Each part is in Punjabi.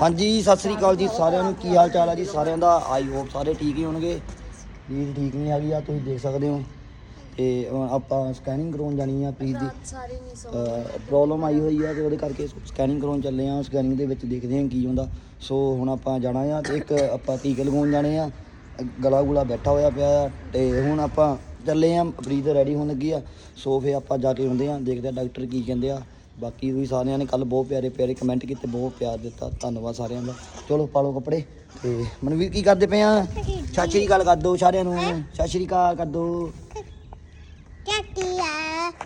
ਹਾਂਜੀ ਸਤਿ ਸ੍ਰੀ ਅਕਾਲ ਜੀ ਸਾਰਿਆਂ ਨੂੰ। ਕੀ ਹਾਲ ਚਾਲ ਹੈ ਜੀ ਸਾਰਿਆਂ ਦਾ? ਆਈ ਹੋਪ ਸਾਰੇ ਠੀਕ ਹੀ ਹੋਣਗੇ। ਪ੍ਰੀਤ ਠੀਕ ਨਹੀਂ ਹੈਗੀ ਆ ਤੁਸੀਂ ਦੇਖ ਸਕਦੇ ਹੋ। ਤੇ ਹੁਣ ਆਪਾਂ ਸਕੈਨਿੰਗ ਕਰਾਉਣ ਜਾਣੀ ਆ ਪ੍ਰੀਤ ਦੀ। ਸਾਰੇ ਨਹੀਂ ਸੋ ਪ੍ਰੋਬਲਮ ਆਈ ਹੋਈ ਆ ਤੇ ਉਹਦੇ ਕਰਕੇ ਸਕੈਨਿੰਗ ਕਰਾਉਣ ਚੱਲੇ ਆ। ਸਕੈਨਿੰਗ ਦੇ ਵਿੱਚ ਦੇਖਦੇ ਹਾਂ ਕੀ ਹੁੰਦਾ। ਸੋ ਹੁਣ ਆਪਾਂ ਜਾਣਾ ਆ ਤੇ ਇੱਕ ਆਪਾਂ ਟੀਕੇ ਲਗਾਉਣ ਜਾਣੇ ਆ। ਗਲਾ ਗੁਲਾ ਬੈਠਾ ਹੋਇਆ ਪਿਆ ਆ ਤੇ ਹੁਣ ਆਪਾਂ ਚੱਲੇ ਆ। ਪ੍ਰੀਤ ਰੈਡੀ ਹੋਣ ਲੱਗੀ ਆ। ਸੋ ਫੇ ਆਪਾਂ ਜਾ ਕੇ ਹੁੰਦੇ ਆ। ਦੇਖਦੇ ਆ ਡਾਕਟਰ ਕੀ ਕਹਿੰਦੇ ਆ। ਬਾਕੀ ਵੀ ਸਾਰਿਆਂ ਨੇ ਕੱਲ ਬਹੁਤ ਪਿਆਰੇ ਪਿਆਰੇ ਕਮੈਂਟ ਕੀਤੇ ਬਹੁਤ ਪਿਆਰ ਦਿੱਤਾ ਧੰਨਵਾਦ ਸਾਰਿਆਂ ਦਾ। ਚਲੋ ਪਾਲੋ ਕੱਪੜੇ ਤੇ ਮਨਵੀਰ ਕੀ ਕਰਦੇ ਪਏ ਆ? ਸਤਿ ਸ਼੍ਰੀ ਅਕਾਲ ਕਰ ਦੋ ਸਾਰਿਆਂ ਨੂੰ। ਸਤਿ ਸ਼੍ਰੀ ਅਕਾਲ ਕਰ ਦੋ। ਚੱਟੀਆ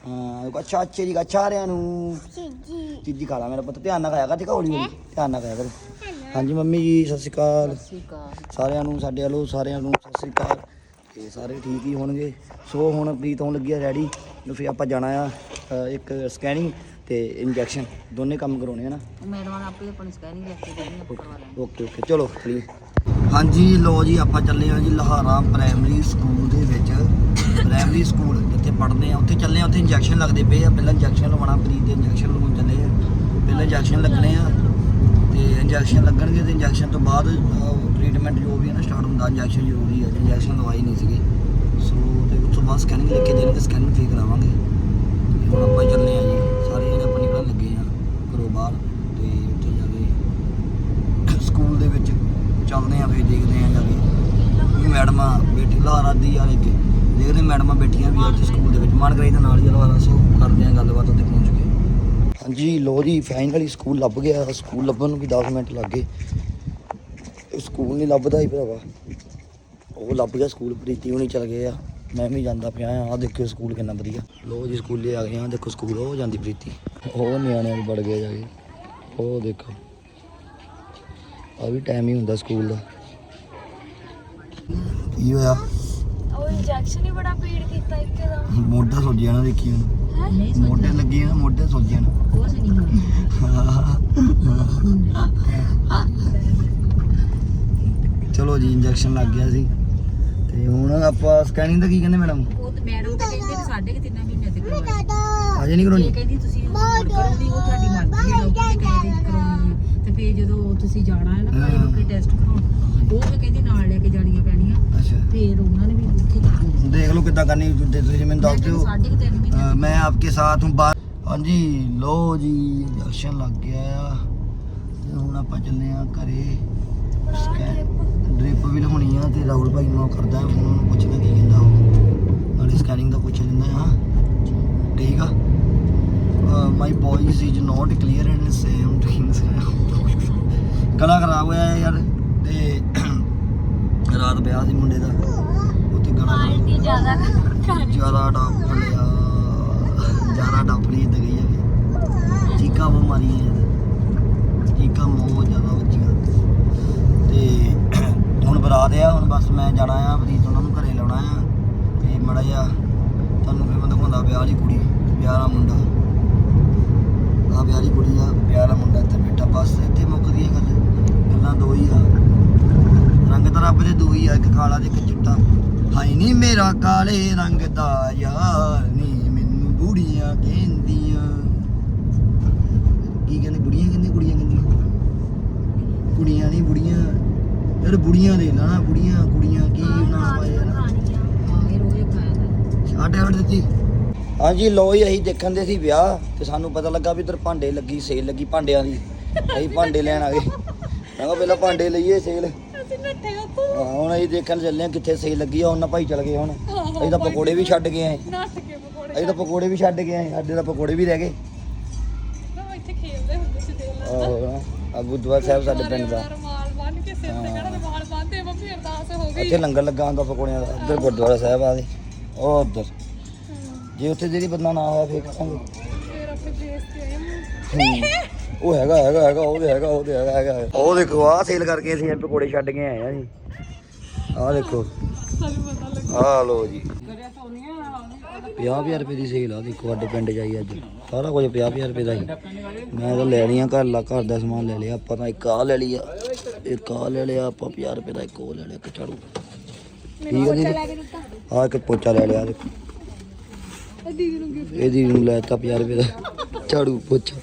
ਹਾਂ ਕੋ ਸਤਿ ਸ਼੍ਰੀ ਅਕਾਲ ਸਾਰਿਆਂ ਨੂੰ। ਚੀਜੀ ਚੀਜ਼ੀ ਖਾ ਲਾ ਮੇਰਾ ਪੁੱਤ ਧਿਆਨ ਨਾਲ ਖਾਇਆ ਕਰ ਠੀਕ ਹੌਲੀ ਹੌਲੀ ਧਿਆਨ ਨਾਲ ਖਾਇਆ ਕਰ। ਹਾਂਜੀ ਮੰਮੀ ਜੀ ਸਤਿ ਸ਼੍ਰੀ ਅਕਾਲ। ਸਾਰਿਆਂ ਨੂੰ ਸਾਡੇ ਵੱਲੋਂ ਸਾਰਿਆਂ ਨੂੰ ਸਤਿ ਸ਼੍ਰੀ ਅਕਾਲ। ਤੇ ਸਾਰੇ ਠੀਕ ਹੀ ਹੋਣਗੇ। ਸੋ ਹੁਣ ਪ੍ਰੀਤ ਹੋਣ ਲੱਗੀ ਆ ਰੈਡੀ। ਫਿਰ ਆਪਾਂ ਜਾਣਾ ਆ ਇੱਕ ਸਕੈਨਿੰਗ ਤੇ ਇੰਜੈਕਸ਼ਨ ਦੋਨੇ ਕੰਮ ਕਰਾਉਣੇ ਆ ਨਾ? ਮੈਡਮ ਆਪੇ ਆਪਣੀ ਸਕੈਨਿੰਗ ਲੈ ਕੇ ਦੇਣੀ ਆਪਾਂ ਕਰਵਾ ਲੈਣੀ ਓਕੇ ਓਕੇ ਚਲੋ ਚਲੀਏ। ਹਾਂਜੀ ਲੋ ਜੀ ਆਪਾਂ ਚੱਲੇ ਆ ਜੀ ਲਹਾਰਾ ਪ੍ਰਾਇਮਰੀ ਸਕੂਲ ਦੇ ਵਿੱਚ। ਪ੍ਰਾਇਮਰੀ ਸਕੂਲ ਜਿੱਥੇ ਪੜ੍ਹਦੇ ਆ ਉੱਥੇ ਚੱਲੇ ਆ ਉੱਥੇ ਇੰਜੈਕਸ਼ਨ ਲੱਗਦੇ ਪਏ ਆ। ਪਹਿਲਾਂ ਇੰਜੈਕਸ਼ਨ ਲਵਾਉਣਾ ਪ੍ਰੀਤ ਦੇ ਇੰਜੈਕਸ਼ਨ ਲਵਾਉਣ ਚੱਲੇ ਆ। ਪਹਿਲਾਂ ਇੰਜੈਕਸ਼ਨ ਲੱਗਣੇ ਆ ਤੇ ਇੰਜੈਕਸ਼ਨ ਲੱਗਣਗੇ ਤੇ ਇੰਜੈਕਸ਼ਨ ਤੋਂ ਬਾਅਦ ਟ੍ਰੀਟਮੈਂਟ ਜੋ ਵੀ ਹੈ ਨਾ ਸਟਾਰਟ ਹੁੰਦਾ ਇੰਜੈਕਸ਼ਨ ਜ਼ਰੂਰੀ ਹੈ ਇੰਜੈਕਸ਼ਨ ਲਵਾਈ ਨਹੀਂ ਸੀਗੇ। ਸੋ ਤੇ ਉਸ ਤੋਂ ਬਾਅਦ ਸਕੈਨਿੰਗ ਲੈ ਕੇ ਦੇਣਗੇ ਸਕੈਨਿੰਗ ਠੀਕ ਕਰਾਵਾਂਗੇ। ਹੁਣ ਆਪਾਂ ਚੱਲੇ ਆ ਜੀ ਸਾਰੇ ਜਣੇ ਆਪਾਂ ਨਿਕਲਣ ਲੱਗੇ ਆ ਘਰੋਂ ਬਾਹਰ ਤੇ ਉੱਥੇ ਜਾ ਕੇ ਸਕੂਲ ਦੇ ਵਿੱਚ ਚੱਲਦੇ ਆ ਫਿਰ ਦੇਖਦੇ ਆ ਜਾ ਕੇ ਵੀ ਮੈਡਮਾਂ ਬੇਟੀ ਲਹਾਰਾ ਦੀ ਯਾਰ ਅੱਗੇ ਦੇਖਦੇ ਮੈਡਮਾਂ ਬੈਠੀਆਂ ਵੀ ਆ ਸਕੂਲ ਦੇ ਵਿੱਚ। ਮਨ ਕਰਾਈ ਤਾਂ ਨਾਲ ਹੀ ਲਹਾਰਾ ਸੋ ਕਰਦੇ ਆ ਗੱਲਬਾਤ ਉੱਥੇ ਪਹੁੰਚ ਕੇ। ਹਾਂਜੀ ਲੋ ਜੀ ਫਾਈਨਲੀ ਸਕੂਲ ਲੱਭ ਗਿਆ। ਸਕੂਲ ਲੱਭਣ ਨੂੰ ਵੀ 10 ਮਿੰਟ ਲੱਗ ਗਏ। ਸਕੂਲ ਨਹੀਂ ਲੱਭਦਾ ਹੀ ਭਰਾਵਾ। ਉਹ ਲੱਭ ਗਿਆ ਸਕੂਲ, ਪ੍ਰੀਤੀ ਹੁਣੀ ਚਲ ਗਏ ਆ। ਮੈਂ ਵੀ ਜਾਂਦਾ ਪਿਆ ਆ। ਆਹ ਦੇਖਿਓ ਸਕੂਲ ਕਿੰਨਾ ਵਧੀਆ। ਲੋ ਜੀ, ਸਕੂਲੇ ਆ ਗਏ ਆ। ਦੇਖੋ ਸਕੂਲ, ਉਹ ਜਾਂਦੀ ਪ੍ਰੀਤੀ। ਉਹ ਨਿਆਣਿਆਂ ਨੂੰ ਵੜ ਗਏ ਜਾ ਕੇ। ਉਹ ਦੇਖੋ। ਆ ਵੀ ਟਾਈਮ ਹੀ ਹੁੰਦਾ ਸਕੂਲ ਦਾ। ਕੀ ਹੋਇਆ? ਉਹ ਇੰਜੈਕਸ਼ਨ ਹੀ ਬੜਾ ਪੀੜ ਕੀਤਾ ਇੱਕੇ ਦਾ ਮੋਢਾ ਸੁੱਜਿਆ ਨਾ ਦੇਖੀ ਹੁਣ। ਮੋਢੇ ਲੱਗੇ ਨਾ ਮੋਢੇ ਸੁੱਜਿਆ ਨਾ। ਨਹੀਂ ਚਲੋ ਜੀ ਇੰਜੈਕਸ਼ਨ ਲੱਗ ਗਿਆ ਸੀ। ਤੇ ਹੁਣ ਆਪਾਂ ਸਕੈਨਿੰਗ ਦਾ ਕੀ ਕਹਿੰਦੇ ਮੈਡਮ ਉਹ ਤੇ ਮੈਡਮ ਤਾਂ ਕਹਿੰਦੇ ਵੀ ਸਾਡੇ ਕਿ ਤਿੰਨਾਂ ਮਹੀਨੇ ਤੇ ਕਰਵਾਈ ਅਜੇ ਨਹੀਂ ਇਹ ਕਰਾਉਣੀ ਕਹਿੰਦੀ ਤੁਸੀਂ ਹੁਣ ਕਰਾਉਣੀ ਉਹ ਤੁਹਾਡੀ ਮਰਜ਼ੀ ਹੈ ਲੋਕਾਂ ਨੇ ਕਹਿੰਦੇ ਕਰਾਉਣੀ ਹੈ। ਤੇ ਫਿਰ ਜਦੋਂ ਤੁਸੀਂ ਜਾਣਾ ਹੈ ਨਾ ਲੋਕੀ ਟੈਸਟ ਕਰਾਉਣ ਉਹ ਵੀ ਕਹਿੰਦੀ ਨਾਲ ਲੈ ਕੇ ਜਾਣੀਆਂ ਪੈਣੀਆਂ। ਅੱਛਾ। ਫਿਰ ਉਹਨਾਂ ਨੇ ਵੀ ਉੱਥੇ ਕਰਨੀ ਦੇਖ ਲਓ ਕਿੱਦਾਂ ਕਰਨੀ ਤੇ ਤੁਸੀਂ ਮੈਨੂੰ ਦੱਸ ਦਿਓ। ਸਾਡੇ ਕਿ ਤਿੰਨ ਮਹੀਨੇ ਅ, ਮੈਂ ਆਪਕੇ ਸਾਥ ਹੂੰ ਬਾਹਰ ਹਾਂਜੀ ਲੋ ਜੀ ਇੰਜੈਕਸ਼ਨ ਲੱਗ ਗਿਆ। ਆ ਤੇ ਹੁਣ ਆਪਾਂ ਚੱਲੇ ਆ ਘਰੇ। ਡ੍ਰਿਪ ਵੀ ਲਵਾਉਣੀ ਆ ਤੇ ਰਾਹੁਲ ਭਾਈ ਨੂੰ ਕਰਦਾ ਫੋਨ ਉਹਨੂੰ ਪੁੱਛਦਾ ਕੀ ਕਹਿੰਦਾ ਉਹ। ਨਾਲੇ ਸਕੈਨਿੰਗ ਦਾ ਪੁੱਛ ਲੈਂਦਾ ਹਾਂ। ਠੀਕ ਆ? My voice is not clear and same things ਗਲਾ ਖਰਾਬ ਹੋਇਆ ਹੈ ਯਾਰ ਤੇ ਰਾਤ ਵਿਆਹ ਸੀ ਮੁੰਡੇ ਦਾ। ਉੱਥੇ ਗਲਾ ਇੰਨੀ ਜ਼ਿਆਦਾ ਜ਼ਿਆਦਾ ਡੱਪ ਲਿਆ। ਜ਼ਿਆਦਾ ਡੱਪ ਲਈ ਤੇ ਗਈ ਹੈ ਚੀਕਾਂ ਬਹੁਤ ਮਾਰੀਆਂ ਯਾਰ ਚੀਕਾਂ ਬਹੁਤ ਜ਼ਿਆਦਾ ਵੱਜੀਆਂ। ਤੇ ਹੁਣ ਬਰਾਤ ਆ ਹੁਣ ਬਸ ਮੈਂ ਜਾਣਾ ਆ ਪ੍ਰੀਤ ਉਹਨਾਂ ਨੂੰ ਘਰੇ ਲਾਉਣਾ ਆ। ਤੇ ਮੜਾ ਜਾ ਤੁਹਾਨੂੰ ਫਿਰ ਮੈਂ ਦਿਖਾਉਂਦਾ ਵਿਆਹ ਵਾਲੀ ਕੁੜੀ ਵਿਆਹ ਵਾਲਾ ਮੁੰਡਾ। ਆ ਵਿਆਹ ਵਾਲੀ ਕੁੜੀ ਆ ਵਿਆਹ ਵਾਲਾ ਮੁੰਡਾ ਇੱਥੇ ਬੈਠਾ। ਬਸ ਇੱਥੇ ਮੁੱਕਦੀ ਹੈ ਗੱਲ। ਗੱਲਾਂ ਦੋ ਹੀ ਆ। ਰੰਗ ਤਾਂ ਰੱਬ ਦੇ ਦੋ ਹੀ ਆ ਇੱਕ ਕਾਲਾ ਤੇ ਇੱਕ ਚਿੱਟਾ। ਹਾਈ ਨਹੀਂ ਮੇਰਾ ਕਾਲੇ ਰੰਗ ਦਾ ਯਾਰ ਨੀ ਮੈਨੂੰ ਬੁੜੀਆਂ ਕਹਿੰਦੀਆਂ। ਕੀ ਕਹਿੰਦੇ ਬੁੜੀਆਂ ਕਹਿੰਦੇ ਕੁੜੀਆਂ ਕਹਿੰਦੀਆਂ? ਕੁੜੀਆਂ ਨਹੀਂ ਬੁੜੀਆਂ। ਯਾਰ ਬੁੜੀਆਂ ਦੇ ਨਾ ਬੁੜੀਆਂ ਕੁੜੀਆਂ ਕੀ ਨਾਮ ਖਾਇਆ ਦਾ ਸਾਡੇ ਆਰਡਰ ਦਿੱਤੀ। ਹਾਂਜੀ ਲੋ ਹੀ ਅਸੀਂ ਦੇਖਣ ਦੇ ਸੀ ਵਿਆਹ ਤੇ ਸਾਨੂੰ ਪਤਾ ਲੱਗਾ ਵੀ ਇਧਰ ਭਾਂਡੇ ਲੱਗੀ ਸੇਲ ਲੱਗੀ ਭਾਂਡਿਆਂ ਦੀ। ਅਸੀਂ ਭਾਂਡੇ ਲੈਣ ਆ ਗਏ। ਮੈਂ ਕਿਹਾ ਪਹਿਲਾਂ ਭਾਂਡੇ ਲਈਏ ਸੇਲ। ਅਸੀਂ ਨੱਠੇ ਹੁਣ ਅਸੀਂ ਦੇਖਣ ਚੱਲੇ ਆ ਕਿੱਥੇ ਸੇਲ ਲੱਗੀ ਆ ਉਹਨਾਂ ਭਾਈ ਚਲ ਗਏ ਹੁਣ। ਅਸੀਂ ਤਾਂ ਪਕੌੜੇ ਵੀ ਛੱਡ ਗਏ ਆਏ ਨੱਠ ਕੇ ਪਕੌੜੇ ਅਸੀਂ ਤਾਂ ਪਕੌੜੇ ਵੀ ਛੱਡ ਗਏ ਆਏ ਸਾਡੇ ਤਾਂ ਪਕੌੜੇ ਵੀ ਰਹਿ ਗਏ। ਨਾ ਇੱਥੇ ਖੇਲਦੇ ਹੁੰਦੇ ਸੀ ਦੇਖ ਲੈ। ਆਹੋ ਆ ਗੁਰਦੁਆਰਾ ਸਾਹਿਬ ਸਾਡੇ ਪਿੰਡ ਦਾ। ਰਮਾਲ ਬੰਨ ਕੇ ਸਿਰ ਤੇ ਕਿਹੜਾ ਰਮਾਲ ਬੰਨਦੇ ਮੰਮੀ ਅਰਦਾਸ ਹੋ ਗਈ। ਇੱਥੇ ਲੰਗਰ ਲੱਗਾ ਹੁੰਦਾ ਪਕੌੜਿਆਂ ਦਾ ਉੱਧਰ ਗੁਰਦੁਆਰਾ ਸਾਹਿਬ ਆ ਦੇ। ਉਹ ਉੱਧਰ। ਜੇ ਉੱਥੇ ਜਿਹੜੀ ਬੰਦਾ ਨਾ ਹੋਇਆ ਫੇਰ ਕਰਾਂਗੇ। ਫਿਰ ਆਪਣੇ ਬੇਸ ਤੇ ਆਏ ਮੂੰਹ ਹੂੰ। ਉਹ ਹੈਗਾ ਹੈਗਾ ਹੈਗਾ ਉਹ ਤੇ ਹੈਗਾ ਉਹ ਤੇ ਹੈਗਾ ਹੈਗਾ। ਉਹ ਦੇਖੋ ਆਹ ਸੇਲ ਕਰਕੇ ਅਸੀਂ ਇਹ ਪਕੌੜੇ ਛੱਡ ਕੇ ਆਏ ਆ ਜੀ। ਆਹ ਦੇਖੋ। ਸਾਨੂੰ ਪਤਾ ਲੱਗ ਆਹ ਲੋ ਜੀ। 50000 ਰੁਪਏ ਦੀ ਸੇਲ ਆ ਦੇਖੋ ਸਾਡੇ ਪਿੰਡ ਜਾਈ ਅੱਜ। ਸਾਰਾ ਕੁਝ 50000 ਰੁਪਏ ਦਾ ਹੀ। ਮੈਂ ਤਾਂ ਲੈਣੀਆਂ ਘਰ ਲਾ ਘਰ ਦਾ ਸਮਾਨ ਲੈ ਲਿਆ ਆਪਾਂ ਤਾਂ ਇੱਕ ਆ ਲੈ ਲਿਆ ਇੱਕ ਆ ਲੈ ਲਿਆ ਆਪਾਂ 50 ਰੁਪਏ ਦਾ ਇੱਕ ਉਹ ਲੈ ਲਿਆ ਇੱਕ ਝਾੜੂ। ਠੀਕ ਹੈ ਜੀ? ਆ ਇੱਕ ਪੋਚਾ ਲੈ ਲਿਆ ਦੇਖੋ। ਦੀਦੀ ਨੂੰ ਗਿਫਟ ਇਹਦੀ ਨੂੰ ਲੈਤਾ 50 ਰੁਪਏ ਦਾ। ਝਾੜੂ ਪੋਚਾ।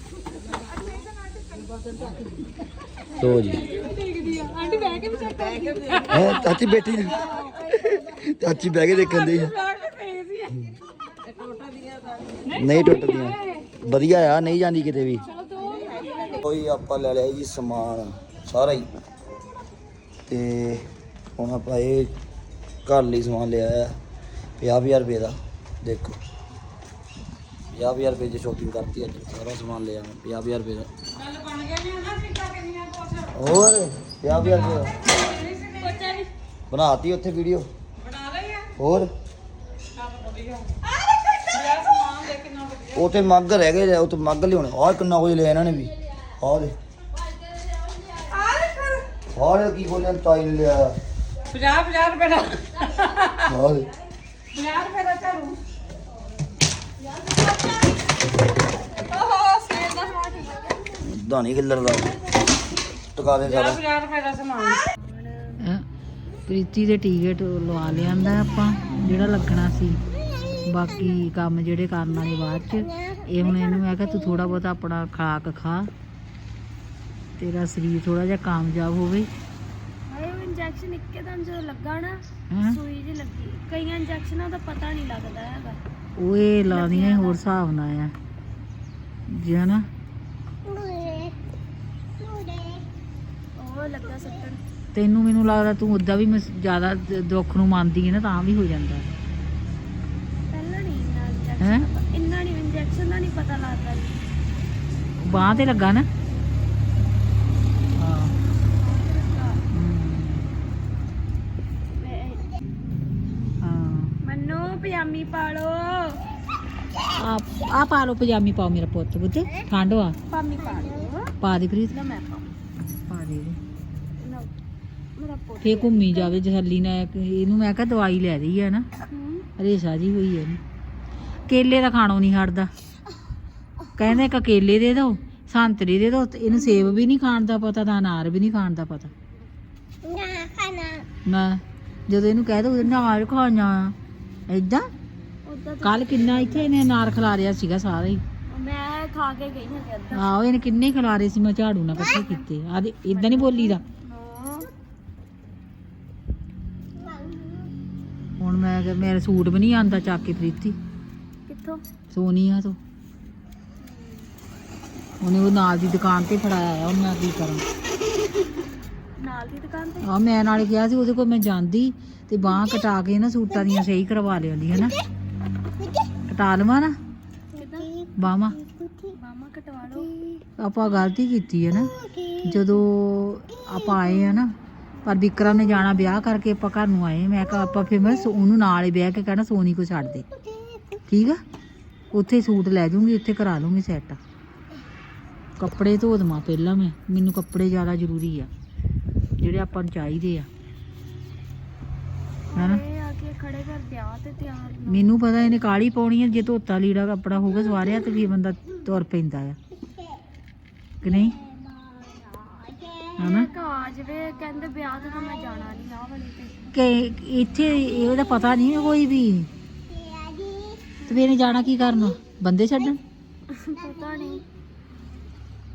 ਲੋ ਜੀ। ਦੇਖਦੀ ਆ ਆਂਟੀ ਬਹਿ ਕੇ ਵੀ ਚੈੱਕ ਕਰਦੀ ਆ ਹੈ ਚਾਚੀ ਬੈਠੀ। ਚਾਚੀ ਬਹਿ ਕੇ ਦੇਖਣ ਦੀ ਨਹੀਂ ਟੁੱਟਦੀਆਂ ਵਧੀਆ ਆ ਨਹੀਂ ਜਾਂਦੀ ਕਿਤੇ ਵੀ। ਕੋਈ ਆਪਾਂ ਲੈ ਲਿਆ ਜੀ ਸਮਾਨ ਸਾਰਾ ਹੀ। ਤੇ ਹੁਣ ਆਪਾਂ ਇਹ ਘਰ ਲਈ ਸਮਾਨ ਲਿਆ ਆ 50000 ਰੁਪਏ ਦਾ ਦੇਖੋ। 50000 ਰੁਪਏ ਦੀ ਸ਼ੋਪਿੰਗ ਕਰਤੀ ਅੱਜ ਸਾਰਾ ਸਮਾਨ ਲਿਆ 50000 ਰੁਪਏ ਦਾ। ਗੱਲ ਬਣ ਗਿਆ ਨਹੀਂ ਨਾ ਸੀਟਾਂ ਕਿੰਨੀਆਂ ਕੁਛ। ਹੋਰ 50000 ਰੁਪਏ ਦਾ ਬੱਚਾ ਵੀ ਬਣਾਤੀ ਉੱਥੇ ਵੀਡੀਓ ਬਣਾ ਲਈ ਆ। ਹੋਰ? ਕੰਮ ਵਧੀਆ। ਮੇਰਾ ਸਮਾਨ ਦੇਖ ਕਿੰਨਾ ਵਧੀਆ। ਉਹ ਤੇ ਮੱਗ ਰਹਿ ਗਏ ਆ, ਉਹ ਤੇ ਮੱਗ ਲਿਆਉਣੇ। ਆਹ ਕਿੰਨਾ ਕੁਝ ਲਿਆ ਇਹਨਾਂ ਨੇ ਵੀ। ਆਹ ਦੇ ਦੇ ਕੀ ਬੋਲਿਆ ਤਾਈ ਨੇ ਲਿਆ 50 50 ਰੁਪਏ ਦਾ। ਆਹ ਦੇ 50 ਰੁਪਏ ਦਾ ਝਾੜੂ ਓਹ ਸੇਲ ਦਾ ਸਮਾਨ ਠੀਕ ਹੈ ਦਾਣੀ ਕਿੱਲਰ ਦਾ ਟਕਾ ਦੇ ਸਾਰਾ। 50 ਰੁਪਏ ਦਾ ਸਮਾਨ ਪ੍ਰੀਤੀ ਦੇ ਟਿਕਟ ਲਵਾ ਲਿਆਂਦਾ ਆਪਾਂ ਜਿਹੜਾ ਲੱਗਣਾ ਸੀ। ਬਾਕੀ ਕੰਮ ਜਿਹੜੇ ਕਰਨ ਵਾਲੇ ਬਾਅਦ ਚ। ਇਹ ਹੁਣ ਇਹਨੂੰ ਮੈਂ ਕਿਹਾ ਤੂੰ ਥੋੜਾ ਬਹੁਤਾ ਆਪਣਾ ਖਾਕ ਖਾ। ਤੇਰਾ ਸਰੀਰ ਥੋੜਾ ਜਿਹਾ ਕਾਮਯਾਬ ਹੋਵੇ। ਹਾਏ ਉਹ ਇੰਜੈਕਸ਼ਨ ਇੱਕਦਮ ਜਦੋਂ ਲੱਗਾ ਨਾ ਸੂਈ ਜੀ ਲੱਗੀ। ਕਈਆਂ ਇੰਜੈਕਸ਼ਨਾਂ ਦਾ ਪਤਾ ਨਹੀਂ ਲੱਗਦਾ ਹੈਗਾ। ਉਹ ਇਹ ਲਾਉਣੀਆਂ ਹੀ ਹੋਰ ਹਿਸਾਬ ਨਾਲ ਆ। ਜੀ ਹਨਾ ਉਹ ਲੱਗਾ ਸੱਟਣ ਤੈਨੂੰ ਮੈਨੂੰ ਲੱਗਦਾ ਤੂੰ ਉਦਾਂ ਵੀ ਮਸ- ਜ਼ਿਆਦਾ ਦ- ਦੁੱਖ ਨੂੰ ਮੰਨਦੀ ਹੈ ਨਾ ਤਾਂ ਵੀ ਹੋ ਜਾਂਦਾ। ਪਹਿਲਾਂ ਨਹੀਂ ਇੰਨਾ ਹੈਂ? ਇੰਜੈਕਸ਼ਨ ਦਾ ਇੰਨਾ ਨਹੀਂ ਇੰਜੈਕਸ਼ਨ ਦਾ ਨਹੀਂ ਪਤਾ ਲੱਗਦਾ ਜੀ। ਬਾਹ ਤੇ ਲੱਗਾ ਨਾ? ਹਾਂ। ਮੈਂ- ਹਾਂ। ਮੰਨੂ ਪਜਾਮੀ ਪਾ ਲੋ ਆ ਆ ਪਾ ਲਓ ਪਜਾਮੀ ਪਾਓ ਮੇਰਾ ਪੁੱਤ ਬੁੱਧ ਠੰਡ ਆ ਪਾਮੀ ਪਾ ਲੋ ਪਾ ਦੇ ਪ੍ਰੀਤ। ਨਾ ਮੈਂ ਪਾ ਦੇ ਨਾ ਮੇਰਾ ਪੁੱਤ ਫੇ ਘੁੰਮੀ ਜਾਵੇ ਜਸੱਲੀ ਨਾ ਇਹਨੂੰ ਮੈਂ ਕਿਹਾ ਦਵਾਈ ਲੈ ਰਹੀ ਆ ਨਾ। ਹੂੰ ਰੇਸ਼ਾ ਜੀ ਹੋਈ ਹੈ ਕੇਲੇ ਦਾ ਖਾਣੋਂ ਨਹੀਂ ਹਟਦਾ। ਕਹਿੰਦੇ ਕਿ ਕੇਲੇ ਦੇ ਦਿਓ ਸੰਤਰੇ ਦੇ ਦਿਓ ਤੇ ਇਹਨੂੰ ਸੇਬ ਵੀ ਨਹੀਂ ਖਾਣ ਦਾ ਪਤਾ ਤਾਂ ਅਨਾਰ ਵੀ ਨਹੀਂ ਖਾਣ ਦਾ ਪਤਾ। ਨਾ ਖਾਣਾ। ਨਾ ਜਦੋਂ ਇਹਨੂੰ ਕਹਿ ਦੋ ਅਨਾਰ ਖਾਣਾ। ਉਦਾਂ ਕੱਲ ਕਿੰਨਾ ਇੱਥੇ ਇਹਨੇ ਅਨਾਰ ਖਿਲਾਰਿਆ ਸੀਗਾ ਸਾਰਾ ਹੀ। ਮੈਂ ਖਾ ਕੇ ਗਈ ਹਾਂ ਅੱਧਾ। ਆਹੋ ਇਹਨੇ ਕਿੰਨੇ ਖਿਲਾਰੇ ਸੀ ਮੈਂ ਝਾੜੂ ਨਾਲ ਇਕੱਠੇ ਕੀਤੇ। ਆ ਇਦਾਂ ਨਹੀਂ ਬੋਲੀ ਦਾ ਹਾਂ ਹੁਣ ਮੈਂ ਕਿਹਾ ਮੇਰਾ ਸੂਟ ਵੀ ਨਹੀਂ ਆਂਦਾ ਚੱਕ ਕੇ ਪ੍ਰੀਤੀ। ਕਿੱਥੋਂ? ਸੋਨੀਆ ਤੋਂ। ਉਹਨੇ ਉਹ ਨਾਲ ਦੀ ਦੁਕਾਨ ਤੇ ਫੜਾਇਆ ਆ ਮੈਂ ਕੀ ਕਰਾਂ। ਨਾਲ ਦੀ ਦੁਕਾਨ ਤੇ? ਆ ਮੈਂ ਨਾਲੇ ਕਿਹਾ ਸੀ ਉਹਦੇ ਕੋਲ ਮੈਂ ਜਾਂਦੀ ਤੇ ਬਾਹ ਕਟਾ ਕੇ ਨਾ ਸੂਟਾਂ ਦੀਆਂ ਸਹੀ ਕਰਵਾ ਲਿਆਂਦੀ ਹੈ ਨਾ ਕਟਾ ਲਵਾਂ ਨਾ? ਬਾਹਾਂ? ਮਾਮਾ ਕਟਵਾ ਲੋ ਆਪਾਂ ਗਲਤੀ ਕੀਤੀ ਹੈ ਨਾ। ਜਦੋਂ ਆਪਾਂ ਆਏ ਆ ਨਾ ਪਰ ਵਿਕਰਮ ਨੇ ਜਾਣਾ ਵਿਆਹ ਕਰਕੇ ਆਪਾਂ ਘਰ ਨੂੰ ਆਏ। ਮੈਂ ਕਿਹਾ ਆਪਾਂ ਫਿਰ ਮੈਂ ਉਹਨੂੰ ਨਾਲ ਹੀ ਵਿਆਹ ਕੇ ਕਹਿਣਾ ਸੋਨੀ ਕੋ ਛੱਡ ਦੇ। ਠੀਕ ਆ? ਉੱਥੇ ਸੂਟ ਲੈ ਜੂੰਗੀ ਉੱਥੇ ਕਰਾ ਲੂੰਗੀ ਸੈੱਟ ਕੱਪੜੇ ਧੋ ਦਵਾਂ ਪਹਿਲਾਂ ਮੈਂ। ਮੈਨੂੰ ਕੱਪੜੇ ਜ਼ਿਆਦਾ ਜ਼ਰੂਰੀ ਆ ਜਿਹੜੇ ਆਪਾਂ ਨੂੰ ਚਾਹੀਦੇ ਆ। ਹੈਨਾ? ਇਹ ਆ ਕੇ ਖੜੇ ਕਰ ਵਿਆਹ ਤੇ ਤਿਆਰ ਨੂੰ। ਮੈਨੂੰ ਪਤਾ ਇਹਨੇ ਕਾਲੀ ਪਾਉਣੀ ਹੈ ਜੇ ਧੋਤਾ ਲੀੜਾ ਕੱਪੜਾ ਹੋਊਗਾ ਸਵਾਰਿਆ ਤੇ ਫਿਰ ਬੰਦਾ ਤੁਰ ਪੈਂਦਾ ਆ। ਕਿ ਨਹੀਂ? ਹਨਾ? ਇੱਕ ਆ ਜਵੇ ਕਹਿੰਦੇ ਵਿਆਹ ਤੇ ਤਾਂ ਮੈਂ ਜਾਣਾ ਨਹੀਂ ਆਹ ਵਾਲੀ ਤੇ। ਕਿ ਇੱਥੇ ਇਹਦਾ ਪਤਾ ਨਹੀਂ ਕੋਈ ਵੀ। ਤੇ ਫਿਰ ਇਹਨੇ ਜਾਣਾ ਕੀ ਕਰਨਾ? ਬੰਦੇ ਛੱਡਣ? ਪਤਾ ਨਹੀਂ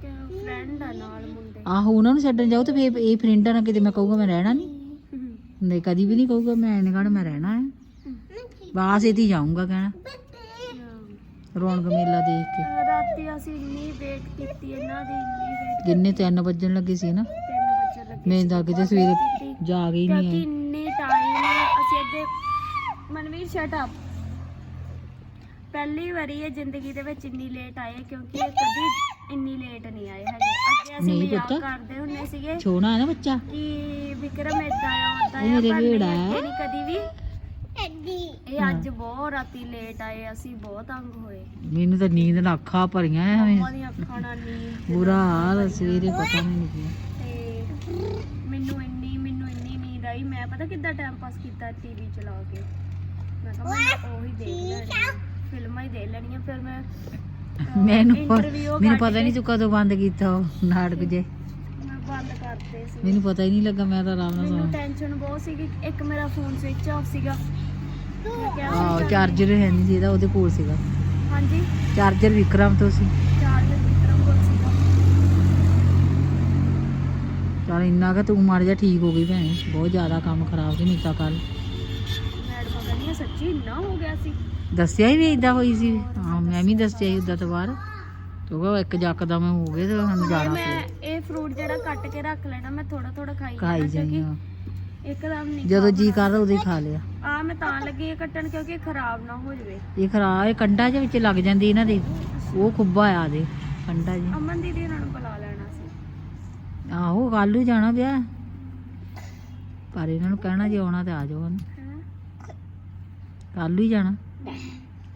ਕਿ ਫਰੈਂਡ ਆ ਨਾਲ ਮੁੰਡੇ। ਆਹੋ ਉਹਨਾਂ ਨੂੰ ਛੱਡਣ ਜਾਓ ਤੇ ਫਿਰ ਇਹ ਫਰੈਂਡਾਂ ਨਾਲ ਕਿਤੇ ਮੈਂ ਕਹੂੰਗਾ ਮੈਂ ਰਹਿਣਾ ਨਹੀਂ ਨਹੀਂ ਕਦੀ ਵੀ ਨਹੀਂ ਕਹੂਗਾ ਮੈਂ ਇਹਨੇ ਕਹਣਾ ਮੈਂ ਰਹਿਣਾ ਹੈ। ਬਾਸ ਇਹਦੀ ਜਾਊਂਗਾ ਕਹਿਣਾ। ਰੌਣਕ ਮੇਲਾ ਦੇਖ ਕੇ। ਰਾਤੀ ਅਸੀਂ ਇੰਨੀ ਵੇਟ ਕੀਤੀ ਇਹਨਾਂ ਦੀ ਇੰਨੀ ਵੇਟ ਕਿੰਨੇ 3 ਵੱਜਣ ਲੱਗੇ ਸੀ ਨਾ 3 ਵਜੇ ਲੱਗੇ ਮੈਂ ਤਾਂ ਕਿਤੇ ਸਵੇਰੇ ਜਾਗ ਹੀ ਨਹੀਂ ਕਿਉਂਕਿ ਆਈ। ਇੰਨੀ ਟਾਈਮ ਅਸੀਂ ਅੱਗੇ ਮਨਵੀਰ ਸ਼ਟ ਅਪ ਪਹਿਲੀ ਵਾਰੀ ਇਹ ਜ਼ਿੰਦਗੀ ਦੇ ਵਿੱਚ ਇੰਨੀ ਲੇਟ ਆਏ ਕਿਉਂਕਿ ਇਹ ਕਦੀ ਇੰਨੀ ਲੇਟ ਨਹੀਂ ਆਏ ਹੈਗੇ। ਅੱਗੇ ਅਸੀਂ ਨਹੀਂ ਮਜ਼ਾਕ ਪੁੱਤ। ਕਰਦੇ ਹੁੰਦੇ ਸੀਗੇ ਛੋਣਾ ਹੈ ਨਾ ਬੱਚਾ। ਕਿ ਵਿਕਰਮ ਇਦਾਂ ਆ ਉਦਾਂ ਇਹ ਆ ਮੇਰੇ ਪਰ ਵੀੜਾ ਨਹੀਂ ਹੈ। ਅੱਗੇ ਨਹੀਂ ਕਦੀ ਵੀ ਇਹ ਅੱਜ ਬਹੁਤ ਰਾਤੀ ਲੇਟ ਆਏ ਅਸੀਂ ਬਹੁਤ ਤੰਗ ਹੋਏ। ਮੈਨੂੰ ਤਾਂ ਨੀਂਦ ਨਾਲ ਅੱਖਾਂ ਭਰੀਆਂ ਐਵੇਂ। ਮੰਮਾ ਦੀਆਂ ਅੱਖਾਂ ਨਾਲ ਨੀਂਦ ਬੁਰਾ ਹਾਲ ਸਵੇਰੇ ਪਤਾ ਨਹੀਂ ਲੱਗਿਆ। ਤੇ ਮੈਨੂੰ ਇੰਨੀ ਮੈਨੂੰ ਇੰਨੀ ਨੀਂਦ ਆਈ। ਮੈਂ ਪਤਾ ਕਿੱਦਾਂ ਟਾਈਮ ਪਾਸ ਕੀਤਾ ਟੀਵੀ ਚਲਾ ਕੇ? ਮੈਂ ਕਿਹਾ ਮੈਂ ਉਹੀ ਦੇਖ ਲੈਣੀ ਫਿਲਮਾਂ ਹੀ ਦੇਖ ਲੈਣੀਆਂ ਫਿਰ ਮੈਂ ਮੈਨੂੰ ਮੈਨੂੰ ਪਤਾ ਨਹੀਂ ਤੂੰ ਕਦੋਂ ਬੰਦ ਕੀਤਾ ਉਹ ਨਾਟਕ ਜੇ। ਮੈਂ ਬੰਦ ਕਰਤੇ ਸੀ। ਮੈਨੂੰ ਪਤਾ ਹੀ ਨਹੀਂ ਲੱਗਾ ਮੈਂ ਤਾਂ ਆਰਾਮ ਨਾਲ ਮੈਨੂੰ ਸੌਂ। ਟੈਨਸ਼ਨ ਬਹੁਤ ਸੀਗੀ। ਇੱਕ ਮੇਰਾ ਫੋਨ ਸਵਿਚ ਆਫ ਸੀਗਾ। ਆਹ ਚਾਰਜਰ ਹੈ ਨਹੀਂ ਸੀ ਇਹਦਾ ਉਹਦੇ ਕੋਲ ਸੀਗਾ। ਹਾਂਜੀ। ਚਾਰਜਰ ਵਿਕਰਮ ਤੋਂ ਸੀ। ਚਾਰਜਰ ਵਿਕਰਮ ਕੋਲ ਸੀਗਾ। ਚਲ ਇੰਨਾ ਕਿ ਤੂੰ ਮਾਰ ਜਾ ਠੀਕ ਹੋ ਗਈ ਭੈਣੇ। ਬਹੁਤ ਜ਼ਿਆਦਾ ਕੰਮ ਖਰਾਬ ਸੀ ਨੀਤਾ ਕੱਲ। ਮੈਡਮ ਕਹਿੰਦੀ ਸੱਚੀ ਇੰਨਾ ਹੋ ਗਿਆ ਸੀ। ਦੱਸਿਆ ਹੀ ਵੀ ਇਦਾਂ ਹੋਈ ਸੀ। ਹਾਂ ਮੈਂ ਵੀ ਦੱਸਿਆ ਸੀ ਉਦਾਂ ਤੋਂ ਬਾਅਦ। ਕਿਉਂਕਿ ਇੱਕ ਜੱਕ ਦਾ ਮੈਂ ਹੋ ਗਏ ਤੇ ਤੇ ਜਾਣਾ ਮੈਂ ਇਹ ਫਰੂਟ ਜਿਹੜਾ ਕੱਟ ਕੇ ਰੱਖ ਲੈਣਾ ਮੈਂ ਥੋੜਾ ਥੋੜਾ ਖਾਈ ਖਾਈ ਜਾਣਾ। ਜਾਈਆਂ ਇੱਕਦਮ ਨਹੀਂ ਜਦੋਂ ਜੀ ਕਰਦਾ ਉਦੋਂ ਹੀ ਖਾ ਲਿਆ। ਆ ਮੈਂ ਤਾਂ ਲੱਗੀ ਆ ਕੱਟਣ ਕਿਉਂਕਿ ਇਹ ਖਰਾਬ ਨਾ ਹੋ ਜਾਵੇ। ਇਹ ਖਰਾ ਇਹ ਕੰਡਾ ਦੇ ਵਿੱਚ ਲੱਗ ਜਾਂਦੀ ਇਹਨਾਂ ਦੇ। ਉਹ ਖੁੱਬਾ ਆ ਦੇ ਕੰਡਾ ਜੀ ਅਮਨ ਦੀਦੀ ਇਹਨਾਂ ਨੂੰ ਬੁਲਾ ਲੈਣਾ ਸੀ। ਆਹੋ ਕੱਲ ਨੂੰ ਜਾਣਾ ਵਿਆਹ। ਪਰ ਇਹਨਾਂ ਨੂੰ ਕਹਿਣਾ ਜੇ ਆਉਣਾ ਤੇ ਆ ਜਾਓ ਹਨ ਹੈਂ? ਕੱਲ ਨੂੰ ਹੀ ਜਾਣਾ।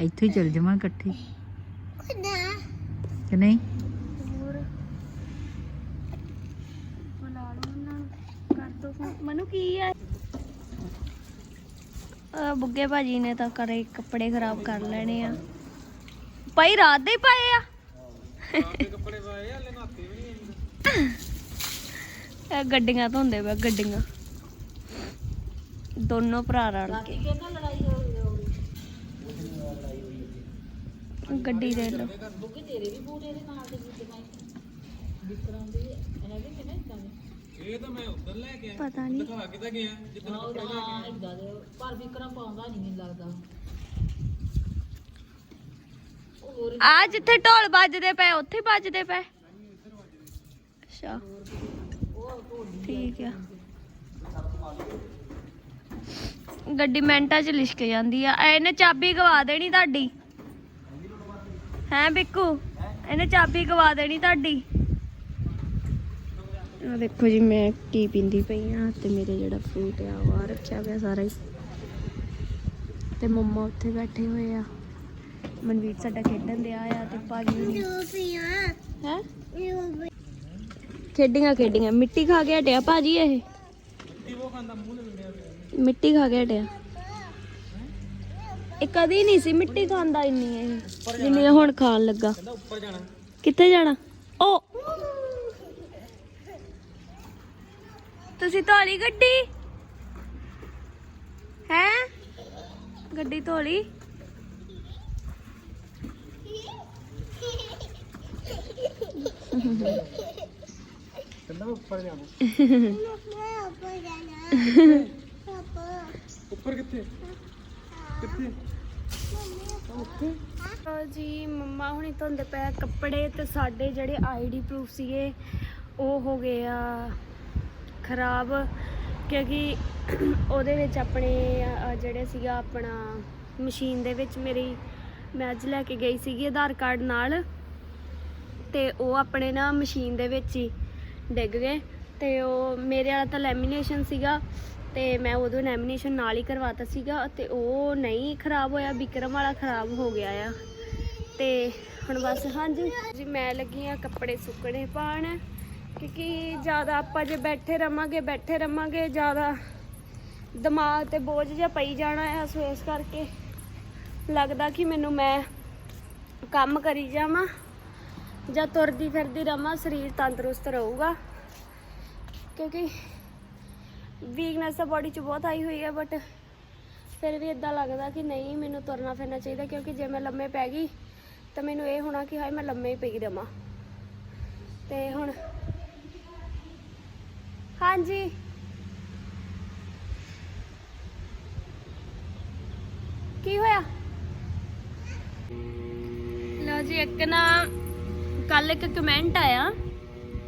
ਇੱਥੇ ਹੀ ਚੱਲ ਜਾਵਾਂ ਇਕੱਠੇ। ਕਿ ਨਹੀਂ ਹੋਰ ਬੁਲਾ ਲਓ ਉਹਨਾਂ ਨੂੰ ਕਰ ਦੋ ਫੋਨ ਮਨੂ ਕੀ ਹੈ ਆ ਬੁੱਗੇ ਭਾਜੀ ਨੇ ਤਾਂ ਕਰੇ ਕੱਪੜੇ ਖਰਾਬ ਕਰ ਲੈਣੇ ਆ। ਭਾਈ ਰਾਤ ਦੇ ਹੀ ਪਾਏ ਆ। ਇਹ ਗੱਡੀਆਂ ਧੋਂਦੇ ਪਏ ਗੱਡੀਆਂ। ਦੋਨੋਂ ਭਰਾ ਰਲ ਕੇ। ਗੱਡੀ ਦੇ ਲੋ ਪਤਾ ਨਹੀਂ। ਪਰ ਵਿਕਰਮ ਪਾਉਂਦਾ ਨਹੀਂ ਮੈਨੂੰ ਲੱਗਦਾ। ਆ ਜਿੱਥੇ ਢੋਲ ਵੱਜਦੇ ਪਏ ਉੱਥੇ ਵੱਜਦੇ ਪਏ। ਅੱਛਾ। ਠੀਕ ਆ। ਗੱਡੀ ਮਿੰਟਾਂ ਚ ਲਿਸ਼ਕ ਜਾਂਦੀ ਆ। ਇਹਨੇ ਚਾਬੀ ਗਵਾ ਦੇਣੀ ਤੁਹਾਡੀ। ਹੈਂ ਬਿੱਕੂ? ਇਹਨੇ ਚਾਬੀ ਗਵਾ ਦੇਣੀ ਤੁਹਾਡੀ। ਆ ਦੇਖੋ ਜੀ, ਮੈਂ ਕੀ ਪੀਂਦੀ ਪਈ ਆ ਤੇ ਮੇਰੇ ਜਿਹੜਾ ਫਰੂਟ ਆ ਉਹ ਰੱਖਿਆ ਹੋਇਆ ਸਾਰਾ ਹੀ। ਤੇ ਮੰਮਾ ਉੱਥੇ ਬੈਠੇ ਹੋਏ ਆ। ਮਨਵੀਰ ਸਾਡਾ ਖੇਡਣ ਦਿਆ ਆ ਤੇ ਭਾਜੀ ਹੈ? ਖੇਡੀਆਂ ਖੇਡੀਆਂ। ਮਿੱਟੀ ਖਾ ਕੇ ਹਟਿਆ ਭਾਜੀ ਇਹ? ਮਿੱਟੀ ਖਾ ਕੇ ਹਟਿਆ। ਇਹ ਕਦੀ ਨਹੀਂ ਸੀ ਮਿੱਟੀ ਖਾਂਦਾ ਇੰਨੀ ਇਹ। ਜਿੰਨੀ ਹੁਣ ਖਾਣ ਲੱਗਾ। ਕਿੱਥੇ ਜਾਣਾ? ਉਹ ਤੁਸੀਂ ਧੋਲੀ ਗੱਡੀ? ਹੈ? ਗੱਡੀ ਧੋਲੀ? ਜੀ ਮੰਮਾ ਹੁਣੀ ਧੋਂਦੇ ਪਏ ਕੱਪੜੇ ਤੇ ਸਾਡੇ ਜਿਹੜੇ ਆਈਡੀ ਪ੍ਰੂਫ ਸੀਗੇ ਉਹ ਹੋ ਗਏ ਆ। ਖਰਾਬ, ਕਿਉਂਕਿ ਉਹਦੇ ਵਿੱਚ ਆਪਣੇ ਜਿਹੜੇ ਸੀਗਾ ਆਪਣਾ ਮਸ਼ੀਨ ਦੇ ਵਿੱਚ ਮੇਰੀ ਮੈਂ ਅੱਜ ਲੈ ਕੇ ਗਈ ਸੀਗੀ ਆਧਾਰ ਕਾਰਡ ਨਾਲ, ਤੇ ਉਹ ਆਪਣੇ ਨਾ ਮਸ਼ੀਨ ਦੇ ਵਿੱਚ ਹੀ ਡਿੱਗ ਗਏ, ਤੇ ਉਹ ਮੇਰੇ ਵਾਲਾ ਤਾਂ ਲੈਮੀਨੇਸ਼ਨ ਸੀਗਾ, ਤੇ ਮੈਂ ਉਦੋਂ ਲੈਮੀਨੇਸ਼ਨ ਨਾਲ ਹੀ ਕਰਵਾਤਾ ਸੀਗਾ, ਤੇ ਉਹ ਨਹੀਂ ਖਰਾਬ ਹੋਇਆ, ਵਿਕਰਮ ਵਾਲਾ ਖਰਾਬ ਹੋ ਗਿਆ ਆ। ਤੇ ਹੁਣ ਬਸ, ਹਾਂਜੀ। ਜੀ, ਮੈਂ ਲੱਗੀ ਆ ਕੱਪੜੇ ਸੁੱਕਣੇ ਪਾਣ ਕਿਉਂਕਿ ਜ਼ਿਆਦਾ ਆਪਾਂ ਜੇ ਬੈਠੇ ਰਵਾਂਗੇ ਬੈਠੇ ਰਵਾਂਗੇ, ਜ਼ਿਆਦਾ ਦਿਮਾਗ ਤੇ ਬੋਝ ਜਿਹਾ ਪਈ ਜਾਣਾ ਆ, ਸੋ ਇਸ ਕਰਕੇ ਲੱਗਦਾ ਕਿ ਮੈਨੂੰ ਮੈਂ ਕੰਮ ਕਰੀ ਜਾਵਾਂ ਜਾਂ ਤੁਰਦੀ ਫਿਰਦੀ ਰਵਾਂ, ਸਰੀਰ ਤੰਦਰੁਸਤ ਰਹੂਗਾ। ਕਿਉਂਕਿ ਵੀਕਨੈਸ ਤਾਂ ਬਾਡੀ 'ਚ ਬਹੁਤ ਆਈ ਹੋਈ ਹੈ ਬਟ ਫਿਰ ਵੀ ਇਦਾਂ ਲੱਗਦਾ ਕਿ ਨਹੀਂ, ਮੈਨੂੰ ਤੁਰਨਾ ਫਿਰਨਾ ਚਾਹੀਦਾ, ਕਿਉਂਕਿ ਜੇ ਮੈਂ ਲੰਮੇ ਪੈ ਗਈ ਤਾਂ ਮੈਨੂੰ ਇਹ ਹੋਣਾ ਕਿ ਹਾਏ, ਮੈਂ ਲੰਮੇ ਹੀ ਪਈ ਰਵਾਂ ਤੇ ਹੁਣ ਹਾਂਜੀ। ਕੀ ਹੋਇਆ? ਲਓ ਜੀ ਇੱਕ ਨਾ ਕੱਲ ਇੱਕ ਕਮੈਂਟ ਆਇਆ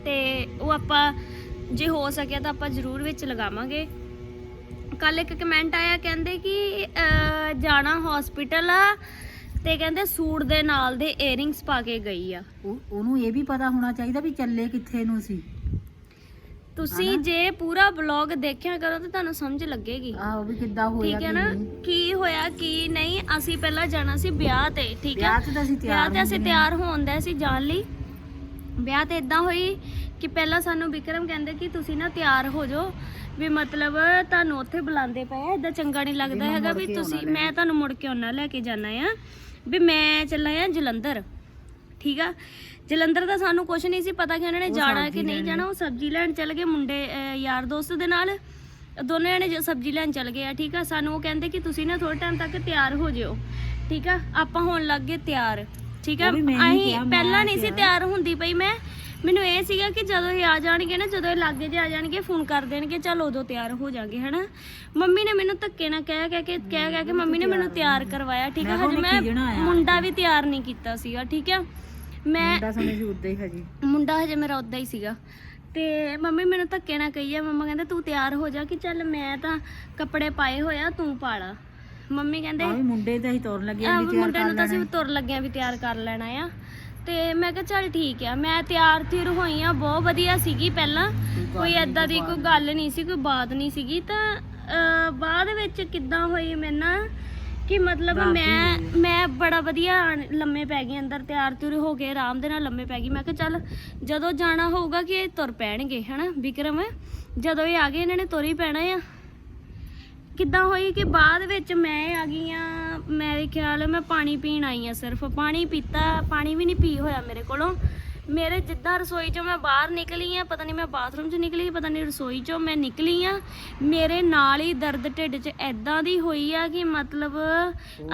ਤੇ ਉਹ ਆਪਾਂ ਜੇ ਹੋ ਸਕਿਆ ਤਾਂ ਆਪਾਂ ਜ਼ਰੂਰ ਵਿੱਚ ਲਗਾਵਾਂਗੇ। ਕੱਲ ਇੱਕ ਕਮੈਂਟ ਆਇਆ ਕਹਿੰਦੇ ਕਿ ਜਾਣਾ ਹਸਪੀਟਲ ਆ ਤੇ ਕਹਿੰਦੇ ਸੂਟ ਦੇ ਨਾਲ ਦੇ 이어ਰਿੰਗਸ ਪਾ ਕੇ ਗਈ ਆ। ਉਹ ਉਹਨੂੰ ਇਹ ਵੀ ਪਤਾ ਹੋਣਾ ਚਾਹੀਦਾ ਵੀ ਚੱਲੇ ਕਿੱਥੇ ਨੂੰ ਸੀ। ਤੁਸੀਂ ਜੇ ਪੂਰਾ ਵਲੌਗ ਦੇਖਿਆ ਕਰੋ ਤਾਂ ਤੁਹਾਨੂੰ ਸਮਝ ਲੱਗੇਗੀ। ਆਹੋ ਵੀ ਕਿੱਦਾਂ ਹੋਇਆ ਠੀਕ ਹੈ ਨਾ? ਕੀ? ਹੋਇਆ ਕੀ ਨਹੀਂ? ਅਸੀਂ ਪਹਿਲਾਂ ਜਾਣਾ ਸੀ ਵਿਆਹ ਤੇ ਠੀਕ ਹੈ? ਵਿਆਹ ਤਾਂ ਅਸੀਂ ਵਿਆਹ ਤਿਆਰ ਤੇ ਅਸੀਂ ਤਿਆਰ ਹੋਣ ਦੇ ਸੀ ਜਾਣ ਲਈ। ਵਿਆਹ ਤੇ ਇਦਾਂ ਹੋਈ ਕਿ ਪਹਿਲਾਂ ਸਾਨੂੰ ਵਿਕਰਮ ਕਹਿੰਦੇ ਕਿ ਤੁਸੀਂ ਨਾ ਤਿਆਰ ਹੋ ਜਾਓ। ਵੀ ਮਤਲਬ ਤੁਹਾਨੂੰ ਉੱਥੇ ਬੁਲਾਉਂਦੇ ਪਏ ਆ ਇਦਾਂ ਚੰਗਾ ਨਹੀਂ ਲੱਗਦਾ ਹੈਗਾ ਵੀ ਤੁਸੀਂ ਮੈਂ ਤੁਹਾਨੂੰ ਮੁੜ ਕੇ ਆਉਣਾ ਲੈ ਕੇ ਜਾਣਾ ਆ। ਵੀ ਮੈਂ ਚੱਲਾ ਆ ਜਲੰਧਰ ਠੀਕ ਆ? ਜਲੰਧਰ ਦਾ ਸਾਨੂੰ ਕੁਝ ਨਹੀਂ ਸੀ ਪਤਾ ਕਿ ਉਹਨਾਂ ਨੇ ਜਾਣਾ ਕਿ ਨਹੀਂ। ਜਾਣਾ ਉਹ ਸਬਜ਼ੀ ਲੈਣ ਚੱਲ ਗਏ ਮੁੰਡੇ ਅਹ, ਯਾਰ ਦੋਸਤ ਦੇ ਨਾਲ। ਦੋਨੇ ਜਣੇ ਜ- ਸਬਜ਼ੀ ਲੈਣ ਚੱਲ ਗਏ ਆ ਠੀਕ ਆ? ਸਾਨੂੰ ਉਹ ਕਹਿੰਦੇ ਕਿ ਤੁਸੀਂ ਨਾ ਥੋੜੇ ਟਾਈਮ ਤੱਕ ਤਿਆਰ ਹੋ ਜਿਓ ਠੀਕ ਆ? ਆਪਾਂ ਹੋਣ ਲੱਗ ਗਏ ਤਿਆਰ ਠੀਕ ਆ? ਉਹ ਵੀ ਮੈਂ ਨਹੀਂ ਅਸੀਂ ਕਿਹਾ, ਮੈਂ ਪਹਿਲਾਂ ਨਹੀਂ ਸੀ ਕਿਹਾ। ਤਿਆਰ ਹੁੰਦੀ ਪਈ ਮੈਂ। ਮੈਨੂੰ ਇਹ ਸੀਗਾ ਕਿ ਜਦੋਂ ਇਹ ਆ ਜਾਣਗੇ ਨਾ ਜਦੋਂ ਇਹ ਲਾਗੇ ਜੇ ਆ ਜਾਣਗੇ ਫੋਨ ਕਰ ਦੇਣਗੇ ਚਲ ਉਦੋਂ ਤਿਆਰ ਹੋ ਜਾਾਂਗੇ ਹਨਾ? ਮੰਮੀ ਨੇ ਮੈਨੂੰ ਧੱਕੇ ਨਾਲ ਕਹਿ ਕਹਿ ਕੇ ਕਹਿ ਕਹਿ ਕੇ ਮੰਮੀ ਨੇ ਮੈਨੂੰ ਤਿਆਰ ਕਰਵਾਇਆ ਠੀਕ ਮੈਂ ਹਜੇ ਮੈਂ ਆ। ਮੁੰਡਾ ਵੀ ਤਿਆਰ ਨਹੀਂ ਕੀਤਾ ਸੀਗਾ ਠੀਕ ਹੈ ਮੈਂ ਮੁੰਡਾ ਸਮੇਂ ਸੀ ਉਦਾਂ ਹੀ ਹਜੇ। ਮੁੰਡਾ ਹਜੇ ਮੇਰਾ ਉਦਾਂ ਹੀ ਸੀਗਾ। ਤੇ ਮੰਮੀ ਮੈਨੂੰ ਧੱਕੇ ਨਾਲ ਕਹੀ ਆ ਮੰਮਾ ਕਹਿੰਦੇ ਤੂੰ ਤਿਆਰ ਹੋ ਜਾ ਕਿ ਚੱਲ ਮੈਂ ਤਾਂ ਕੱਪੜੇ ਪਾਏ ਹੋਇਆ ਤੂੰ ਪਾ ਲਾ। ਮੰਮੀ ਕਹਿੰਦੇ ਆਹ ਵੀ ਮੁੰਡੇ ਤਾਂ ਹੀ ਤੁਰਨ ਲੱਗੇ ਆਹ ਵੀ ਤਿਆਰ ਮੁੰਡੇ ਨੂੰ ਤਾਂ ਅਸੀਂ ਤੁਰ ਲੱਗਿਆ ਵੀ ਤਿਆਰ ਕਰ ਲੈਣਾ ਆ। ਤੇ ਮੈਂ ਕਿਹਾ ਚੱਲ ਠੀਕ ਆ ਮੈਂ ਤਿਆਰ ਤਿਰ ਹੋਈ ਆ ਬਹੁਤ ਵਧੀਆ ਸੀਗੀ ਪਹਿਲਾਂ। ਕੋਈ ਐਦਾਂ ਦੀ ਕੋਈ ਗੱਲ ਨਹੀਂ ਸੀ ਕੋਈ ਬਾਤ ਨਹੀਂ ਸੀਗੀ। ਤਾਂ ਬਾਅਦ ਵਿੱਚ ਕਿੱਦਾਂ ਹੋਈ ਮੈਂ ਨਾ ਕਿ ਮਤਲਬ ਮੈਂ ਮੈਂ ਬੜਾ ਵਧੀਆ ਆਣ- ਲੰਮੇ ਪੈ ਗਈ ਅੰਦਰ ਤਿਆਰ ਤੁਰ ਹੋ ਕੇ ਆਰਾਮ ਦੇ ਨਾਲ ਲੰਮੇ ਪੈ ਗਈ। ਮੈਂ ਕਿਹਾ ਚੱਲ ਜਦੋਂ ਜਾਣਾ ਹੋਊਗਾ ਕਿ ਇਹ ਤੁਰ ਪੈਣਗੇ ਹਨਾ ਵਿਕਰਮ? ਜਦੋਂ ਇਹ ਆ ਗਏ ਇਹਨਾਂ ਨੇ ਤੁਰ ਹੀ ਪੈਣਾ ਆ। ਕਿੱਦਾਂ ਹੋਈ ਕਿ ਬਾਅਦ ਵਿੱਚ ਮੈਂ ਆ ਗਈ ਆ ਮੇਰੇ ਖਿਆਲ ਮੈਂ ਪਾਣੀ ਪੀਣ ਆਈ ਆ ਸਿਰਫ। ਪਾਣੀ ਪੀਤਾ ਪਾਣੀ ਵੀ ਨਹੀਂ ਪੀ ਹੋਇਆ ਮੇਰੇ ਕੋਲੋਂ। ਮੇਰੇ ਜਿੱਦਾਂ ਰਸੋਈ ਚੋਂ ਮੈਂ ਬਾਹਰ ਨਿਕਲੀ ਆ ਪਤਾ ਨਹੀਂ ਮੈਂ ਬਾਥਰੂਮ 'ਚ ਨਿਕਲੀ ਪਤਾ ਨਹੀਂ ਰਸੋਈ ਚੋਂ ਮੈਂ ਨਿਕਲੀ ਆ। ਮੇਰੇ ਨਾਲ ਹੀ ਦਰਦ ਢਿੱਡ 'ਚ ਐਦਾਂ ਦੀ ਹੋਈ ਆ ਕਿ ਮਤਲਬ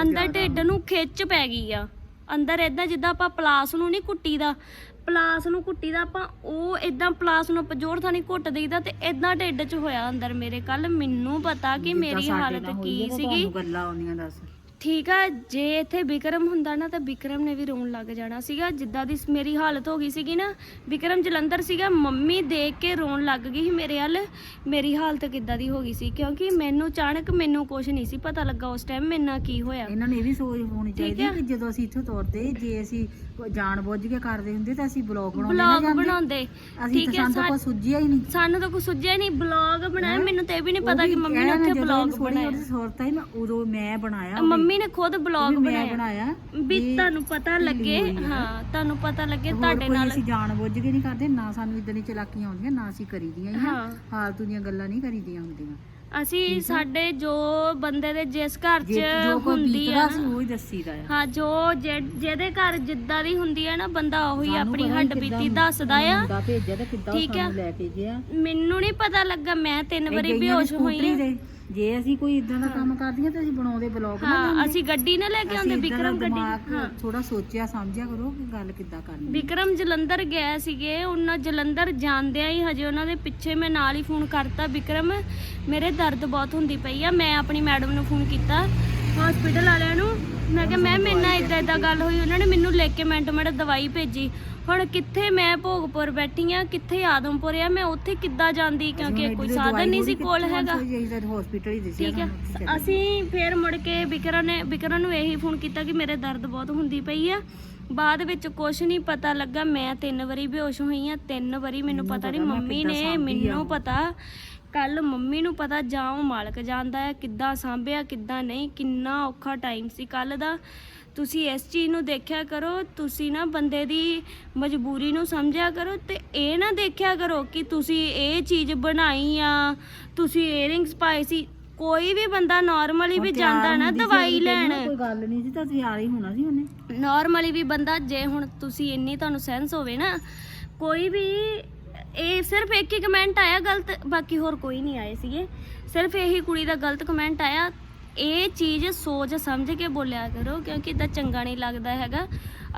ਅੰਦਰ ਢਿੱਡ ਨੂੰ ਖਿੱਚ ਪੈ ਗਈ ਆ। ਅੰਦਰ ਐਦਾਂ ਜਿੱਦਾਂ ਆਪਾਂ ਪਲਾਸ ਨੂੰ ਨਹੀਂ ਕੁੱਟੀ ਦਾ ਪਲਾਸ ਨੂੰ ਕੁੱਟੀ ਦਾ ਆਪਾਂ ਉਹ ਇਦਾਂ ਪਲਾਸ ਨੂੰ ਆਪਾਂ ਜ਼ੋਰ ਥਾਣੀ ਘੁੱਟ ਦੇਈਦਾ ਤੇ ਇਦਾਂ ਢਿੱਡ 'ਚ ਹੋਇਆ ਅੰਦਰ ਮੇਰੇ ਕੱਲ ਮੈਨੂੰ ਪਤਾ ਕਿ ਮੇਰੀ ਹਾਲਤ ਕੀ ਸੀਗੀ। ਗੱਲਾਂ ਆਉਂਦੀਆਂ ਦੱਸ। ਠੀਕ ਆ ਜੇ ਇੱਥੇ ਵਿਕਰਮ ਹੁੰਦਾ ਨਾ ਤਾਂ ਵਿਕਰਮ ਨੇ ਵੀ ਰੋਣ ਲੱਗ ਜਾਣਾ ਸੀਗਾ ਜਿੱਦਾਂ ਦੀ ਮੇਰੀ ਹਾਲਤ ਹੋ ਗਈ ਸੀਗੀ ਨਾ ਵਿਕਰਮ ਜਲੰਧਰ ਸੀਗਾ ਮੰਮੀ ਦੇਖ ਕੇ ਰੋਣ ਲੱਗ ਗਈ ਸੀ ਮੇਰੇ ਵੱਲ ਮੇਰੀ ਹਾਲਤ ਕਿੱਦਾਂ ਦੀ ਹੋ ਗਈ ਸੀ ਕਿਉਂਕਿ ਮੈਨੂੰ ਅਚਾਨਕ ਮੈਨੂੰ ਕੁਝ ਨਹੀਂ ਸੀ ਪਤਾ ਲੱਗਾ ਉਸ ਟਾਈਮ ਮੇਰੇ ਨਾਲ ਕੀ ਹੋਇਆ ਇਹਨਾਂ ਨੂੰ ਇਹ ਵੀ ਸੋਚ ਹੋਣੀ ਚਾਹੀਦੀ ਹੈ। ਕਿ ਜਦੋਂ ਅਸੀਂ ਇੱਥੋਂ ਤੁਰਦੇ ਜੇ ਅਸੀਂ ਜਾਣ ਬੁੱਝ ਕੇ ਕਰਦੇ ਹੁੰਦੇ ਤਾਂ ਅਸੀਂ ਬਲੌਗ ਬਣਾਉਂਦੇ ਨਾ ਬਲੌਗ ਜਾਂਦੇ ਬਣਾਉਂਦੇ ਠੀਕ ਹੈ ਸਾਨੂੰ ਤਾਂ ਸੁੱਝਿਆ ਹੀ ਨਹੀਂ ਸਾਨੂੰ ਤਾਂ ਕੁਝ ਸੁਝਿਆ ਨਹੀਂ ਬਲੌਗ ਬਣਾਇਆ ਹੈਂ? ਮੈਨੂੰ ਤੇ ਇਹ ਵੀ ਨਹੀਂ ਪਤਾ ਕਿ ਮੰਮੀ ਨੇ ਉੱਥੇ ਬਲੌਗ ਬਣਾਇਆ ਸੁਰਤ ਆਈ ਮੈਂ ਉਦੋਂ ਮੈਂ ਬਣਾਇਆ ਵੀ। ਮੰਮੀ ਨੇ ਖੁਦ ਬਲੌਗ ਵੀ ਮੈਂ ਬਣਾਇਆ। ਬਣਾਇਆ। ਵੀ ਤੁਹਾਨੂੰ ਪਤਾ ਢਿੱਲੀ ਲੱਗੇ ਹੋਈ ਆ। ਹਾਂ ਤੁਹਾਨੂੰ ਪਤਾ ਲੱਗੇ ਹੋਰ ਤੁਹਾਡੇ ਕੋਈ ਨਾਲ। ਅਸੀਂ ਜਾਣ ਬੁੱਝ ਕੇ ਨਹੀਂ ਕਰਦੇ ਨਾ ਸਾਨੂੰ ਇਦਾਂ ਦੀ ਚਲਾਕੀਆਂ ਆਉਂਦੀਆਂ ਨਾ ਅਸੀਂ ਕਰੀਦੀਆਂ ਹੀ ਹਾਂ। ਫਾਲਤੂ ਦੀਆਂ ਗੱਲਾਂ ਨਹੀਂ ਕਰੀਦੀਆਂ ਹੁੰਦੀਆਂ। ਅਸੀਂ ਸਾਡੇ ਜੋ ਬੰਦੇ ਦੇ ਜਿਸ ਘਰ 'ਚ ਜੇ ਜੋ ਕੋਈ ਹੁੰਦੀ ਬੀਤਦਾ ਆ ਸੀ ਨਾ, ਉਹ ਹੀ ਦੱਸੀਦਾ ਆ। ਹਾਂ ਜੋ ਜਿਹ- ਜਿਹਦੇ ਘਰ ਜਿੱਦਾਂ ਦੀ ਹੁੰਦੀ ਹੈ ਨਾ ਬੰਦਾ ਉਹੀ ਸਾਨੂੰ ਆਪਣੀ ਪਤਾ ਨੀ ਹੱਡ ਕਿੱਦਾਂ ਬੀਤੀ ਦੱਸਦਾ ਆ। ਮੁੰਡਾ ਭੇਜਿਆ ਤੇ ਕਿੱਦਾਂ ਉਹ ਠੀਕ ਆ। ਸਾਨੂੰ ਲੈ ਕੇ ਗਿਆ। ਮੈਨੂੰ ਨਹੀਂ ਪਤਾ ਲੱਗਾ ਮੈਂ ਤਿੰਨ ਵਾਰੀ ਬੇਹੋਸ਼ ਹੋਈ ਸਕੂਟਰੀ। ਜੇ ਅਸੀਂ ਕੋਈ ਇਦਾਂ ਦਾ ਕੰਮ ਕਰਦੀਆਂ ਤਾਂ ਅਸੀਂ ਬਣਾਉਂਦੇ ਬਲੌਗ ਨਾ ਹਾਂ। ਅਸੀਂ ਗੱਡੀ ਨਾ ਲੈ ਕੇ ਆਉਂਦੇ ਵਿਕਰਮ ਗੱਡੀ ਹਾਂ। ਥੋੜਾ ਸੋਚਿਆ ਸਮਝਿਆ ਕਰੋ ਕਿ ਗੱਲ ਕਿੱਦਾਂ ਕਰਨੀ ਵਿਕਰਮ ਜਲੰਧਰ ਗਏ ਸੀਗੇ ਉਹਨਾਂ ਜਲੰਧਰ ਜਾਂਦਿਆਂ ਹੀ ਹਜੇ ਉਹਨਾਂ ਦੇ ਪਿੱਛੇ ਮੈਂ ਨਾਲ ਹੀ ਫੋਨ ਕਰਤਾ ਵਿਕਰਮ ਮੇਰੇ ਦਰਦ ਬਹੁਤ ਹੁੰਦੀ ਪਈ ਆ ਮੈਂ ਆਪਣੀ ਮੈਡਮ ਨੂੰ ਫੋਨ ਕੀਤਾ ਹਸਪੀਟਲ ਵਾਲਿਆਂ ਨੂੰ। ਮੈਂ ਕਿਹਾ ਮੈਂ ਮੇਰੇ ਨਾਲ ਇਦਾਂ ਇਦਾਂ ਗੱਲ ਹੋਈ ਉਹਨਾਂ ਨੇ ਮੈਨੂੰ ਲੈ ਕੇ ਮਿੰਟ ਮਿੰਟ ਦਵਾਈ ਭੇਜੀ। ਹੁਣ ਕਿੱਥੇ ਮੈਂ ਭੋਗਪੁਰ ਬੈਠੀ ਆ ਕਿੱਥੇ ਆਦਮਪੁਰ ਆ ਮੈਂ ਉੱਥੇ ਕਿੱਦਾਂ ਜਾਂਦੀ? ਕਿਉਂਕਿ ਕੋਈ ਸਾਧਨ ਨਹੀਂ ਸੀ ਕੋਲ ਹੈਗਾ। ਹਸਪੀਟਲ ਹੀ? ਦਿਸਿਆ ਠੀਕ ਹੈ ਅਸੀਂ ਫੇਰ ਮੁੜ ਕੇ ਵਿਕਰਨ ਨੇ ਵਿਕਰਨ ਨੂੰ ਇਹੀ ਫੋਨ ਕੀਤਾ ਕਿ ਮੇਰੇ ਦਰਦ ਬਹੁਤ ਹੁੰਦੀ ਪਈ ਆ। ਬਾਅਦ ਵਿੱਚ ਕੁਝ ਨਹੀਂ ਪਤਾ ਲੱਗਾ ਮੈਂ ਤਿੰਨ ਵਾਰੀ ਬੇਹੋਸ਼ ਹੋਈ ਆ ਤਿੰਨ ਵਾਰੀ ਮੈਨੂੰ ਪਤਾ ਨਹੀਂ ਮੰਮੀ ਨੇ ਆ। ਮੈਨੂੰ। ਪਤਾ ਕੱਲ ਮੰਮੀ ਨੂੰ ਪਤਾ ਜਾਂ ਉਹ ਮਾਲਕ ਜਾਣਦਾ ਹੈ ਕਿੱਦਾਂ ਸਾਂਭਿਆ ਕਿੱਦਾਂ ਨਹੀਂ ਕਿੰਨਾ ਔਖਾ ਟਾਈਮ ਸੀ। ਕੱਲ ਦਾ ਤੁਸੀਂ ਇਸ ਚੀਜ਼ ਨੂੰ ਦੇਖਿਆ ਕਰੋ ਤੁਸੀਂ ਨਾ ਬੰਦੇ ਦੀ ਮਜਬੂਰੀ ਨੂੰ ਸਮਝਿਆ ਕਰੋ ਤੇ ਇਹ ਨਾ ਦੇਖਿਆ ਕਰੋ ਕਿ ਤੁਸੀਂ ਇਹ ਚੀਜ਼ ਬਣਾਈ ਆ ਤੁਸੀਂ ਏਅਰਿੰਗਸ ਪਾਏ ਸੀ। ਕੋਈ ਵੀ ਬੰਦਾ ਨਾਰਮਲੀ ਵੀ ਜਾਂਦਾ ਨਾ ਦਵਾਈ ਲੈਣ। ਕੋਈ ਗੱਲ ਨਹੀਂ ਸੀ ਤਾਂ ਤਿਆਰ ਹੀ ਹੋਣਾ ਸੀ ਉਹਨੇ। ਨਾਰਮਲੀ ਵੀ ਬੰਦਾ ਜੇ ਹੁਣ ਤੁਸੀਂ ਇੰਨੀ ਤੁਹਾਨੂੰ ਸੈਂਸ ਹੋਵੇ ਨਾ ਕੋਈ ਵੀ ਇਹ ਸਿਰਫ ਇੱਕ ਹੀ ਕਮੈਂਟ ਆਇਆ, ਗਲਤ, ਬਾਕੀ ਹੋਰ ਕੋਈ ਨਹੀਂ ਆਏ ਸੀਗੇ। ਸਿਰਫ ਇਹੀ ਕੁੜੀ ਦਾ ਗਲਤ ਕਮੈਂਟ ਆਇਆ। ਇਹ ਚੀਜ਼ ਸੋਚ ਸਮਝ ਕੇ ਬੋਲਿਆ ਕਰੋ, ਕਿਉਂਕਿ ਇਦਾਂ ਚੰਗਾ ਨਹੀਂ ਲੱਗਦਾ ਹੈਗਾ।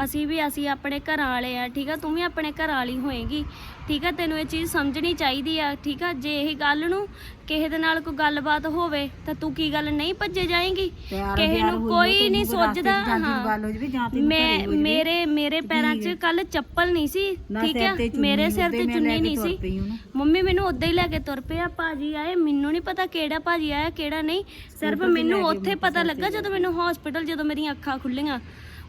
ਅਸੀਂ ਵੀ, ਅਸੀਂ ਆਪਣੇ ਘਰਾਂ ਵਾਲੇ ਆ, ਠੀਕ ਆ? ਤੂੰ ਵੀ ਆਪਣੇ ਘਰਾਂ ਵਾਲੀ ਹੋਏਗੀ। ਠੀਕ ਆ ਤੈਨੂੰ ਇਹ ਚੀਜ਼ ਸਮਝਣੀ ਚਾਹੀਦੀ ਆ ਠੀਕ ਆ? ਜੇ ਇਹ ਗੱਲ ਨੂੰ ਕਿਸੇ ਦੇ ਨਾਲ ਕੋਈ ਗੱਲਬਾਤ ਹੋਵੇ ਤਾਂ ਤੂੰ ਕੀ ਗੱਲ ਨਹੀਂ ਭੱਜੇ ਜਾਏਂਗੀ? ਕਿਸੇ ਨੂੰ ਕੋਈ ਨਹੀਂ ਸੋਚਦਾ ਹਾਂ। ਮੈਂ। ਮੇਰੇ ਮੇਰੇ ਪੈਰਾਂ 'ਚ। ਕੱਲ ਚੱਪਲ ਨਹੀਂ ਸੀ ਠੀਕ ਚੁੰਨੀ ਮੇਰੇ ਸਿਰ ਤੇ ਚੁੰਨੀ ਨਹੀਂ ਸੀ। ਮੰਮੀ ਮੈਨੂੰ ਉਦਾਂ ਹੀ ਲੈ ਕੇ ਤੁਰ ਪਿਆ ਭਾਜੀ ਆਏ ਮੈਨੂੰ ਨਹੀਂ ਪਤਾ ਕਿਹੜਾ ਭਾਜੀ ਆਇਆ ਕਿਹੜਾ ਨਹੀਂ। ਸਿਰਫ ਮੈਨੂੰ ਉੱਥੇ ਪਤਾ ਲੱਗਾ ਜਦੋਂ ਮੈਨੂੰ ਹਸਪੀਟਲ ਜਦੋਂ ਮੇਰੀਆਂ ਅੱਖਾਂ ਖੁੱਲੀਆਂ